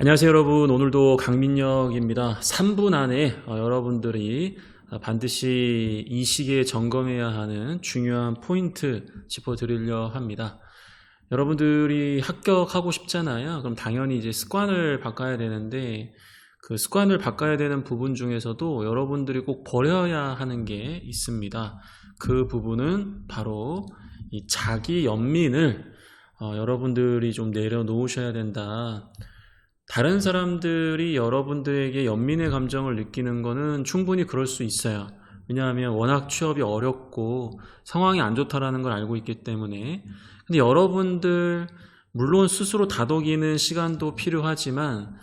안녕하세요 여러분. 오늘도 강민혁입니다. 3분 안에 어, 여러분들이 어, 반드시 이 시기에 점검해야 하는 중요한 포인트 짚어드리려 합니다. 여러분들이 합격하고 싶잖아요. 그럼 당연히 이제 습관을 바꿔야 되는데 그 습관을 바꿔야 되는 부분 중에서도 여러분들이 꼭 버려야 하는 게 있습니다. 그 부분은 바로 이 자기 연민을 어, 여러분들이 좀 내려놓으셔야 된다 다른 사람들이 여러분들에게 연민의 감정을 느끼는 거는 충분히 그럴 수 있어요. 왜냐하면 워낙 취업이 어렵고 상황이 안 좋다라는 걸 알고 있기 때문에. 근데 여러분들, 물론 스스로 다독이는 시간도 필요하지만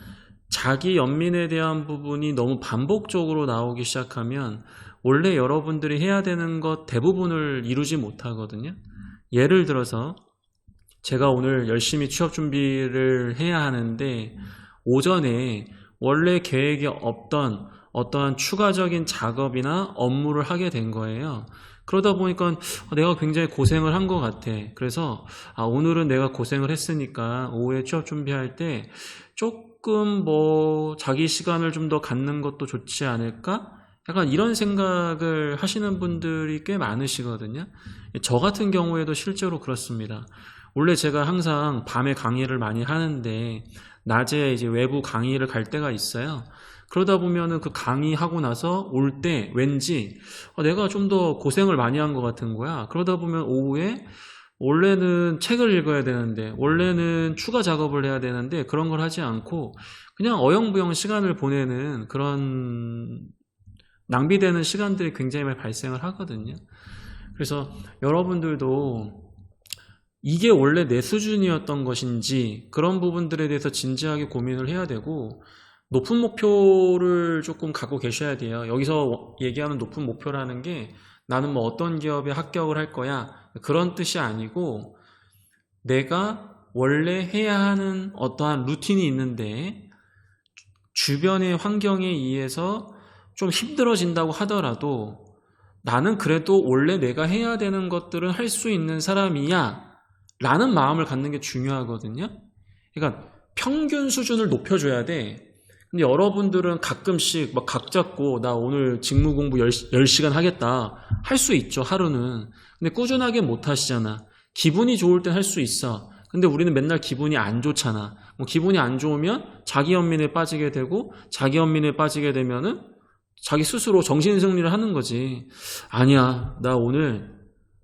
자기 연민에 대한 부분이 너무 반복적으로 나오기 시작하면 원래 여러분들이 해야 되는 것 대부분을 이루지 못하거든요. 예를 들어서 제가 오늘 열심히 취업 준비를 해야 하는데 오전에 원래 계획이 없던 어떠한 추가적인 작업이나 업무를 하게 된 거예요. 그러다 보니까 내가 굉장히 고생을 한 것 같아. 그래서 아, 오늘은 내가 고생을 했으니까 오후에 취업 준비할 때 조금 뭐 자기 시간을 좀 더 갖는 것도 좋지 않을까? 약간 이런 생각을 하시는 분들이 꽤 많으시거든요. 저 같은 경우에도 실제로 그렇습니다. 원래 제가 항상 밤에 강의를 많이 하는데 낮에 이제 외부 강의를 갈 때가 있어요. 그러다 보면은 그 강의하고 나서 올 때 왠지 어, 내가 좀 더 고생을 많이 한 것 같은 거야. 그러다 보면 오후에 원래는 책을 읽어야 되는데 원래는 추가 작업을 해야 되는데 그런 걸 하지 않고 그냥 어영부영 시간을 보내는 그런 낭비되는 시간들이 굉장히 많이 발생을 하거든요. 그래서 여러분들도 이게 원래 내 수준이었던 것인지 그런 부분들에 대해서 진지하게 고민을 해야 되고 높은 목표를 조금 갖고 계셔야 돼요. 여기서 얘기하는 높은 목표라는 게 나는 뭐 어떤 기업에 합격을 할 거야 그런 뜻이 아니고 내가 원래 해야 하는 어떠한 루틴이 있는데 주변의 환경에 의해서 좀 힘들어진다고 하더라도 나는 그래도 원래 내가 해야 되는 것들은 할 수 있는 사람이야 라는 마음을 갖는 게 중요하거든요. 그러니까 평균 수준을 높여줘야 돼. 근데 여러분들은 가끔씩 막 각 잡고 나 오늘 직무 공부 10, 시간 하겠다. 할 수 있죠, 하루는. 근데 꾸준하게 못 하시잖아. 기분이 좋을 땐 할 수 있어. 근데 우리는 맨날 기분이 안 좋잖아. 뭐 기분이 안 좋으면 자기 연민에 빠지게 되고 자기 연민에 빠지게 되면은 자기 스스로 정신 승리를 하는 거지. 아니야. 나 오늘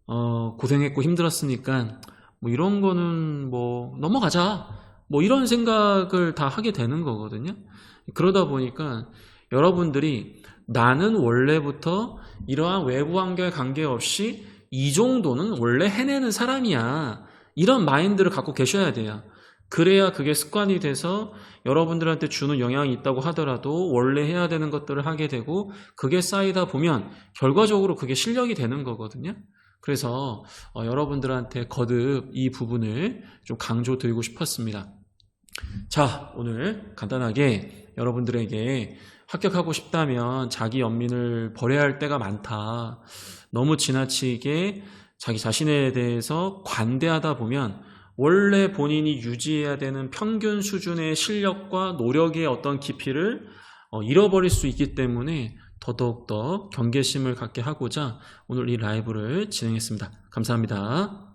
어, 고생했고 힘들었으니까 뭐 이런 거는 뭐 넘어가자. 뭐 이런 생각을 다 하게 되는 거거든요. 그러다 보니까 여러분들이 나는 원래부터 이러한 외부 환경에 관계없이 이 정도는 원래 해내는 사람이야. 이런 마인드를 갖고 계셔야 돼요. 그래야 그게 습관이 돼서 여러분들한테 주는 영향이 있다고 하더라도 원래 해야 되는 것들을 하게 되고 그게 쌓이다 보면 결과적으로 그게 실력이 되는 거거든요. 그래서 어, 여러분들한테 거듭 이 부분을 좀 강조 드리고 싶었습니다. 자, 오늘 간단하게 여러분들에게 합격하고 싶다면 자기 연민을 버려야 할 때가 많다. 너무 지나치게 자기 자신에 대해서 관대하다 보면 원래 본인이 유지해야 되는 평균 수준의 실력과 노력의 어떤 깊이를 어, 잃어버릴 수 있기 때문에 더더욱더 경계심을 갖게 하고자 오늘 이 라이브를 진행했습니다. 감사합니다.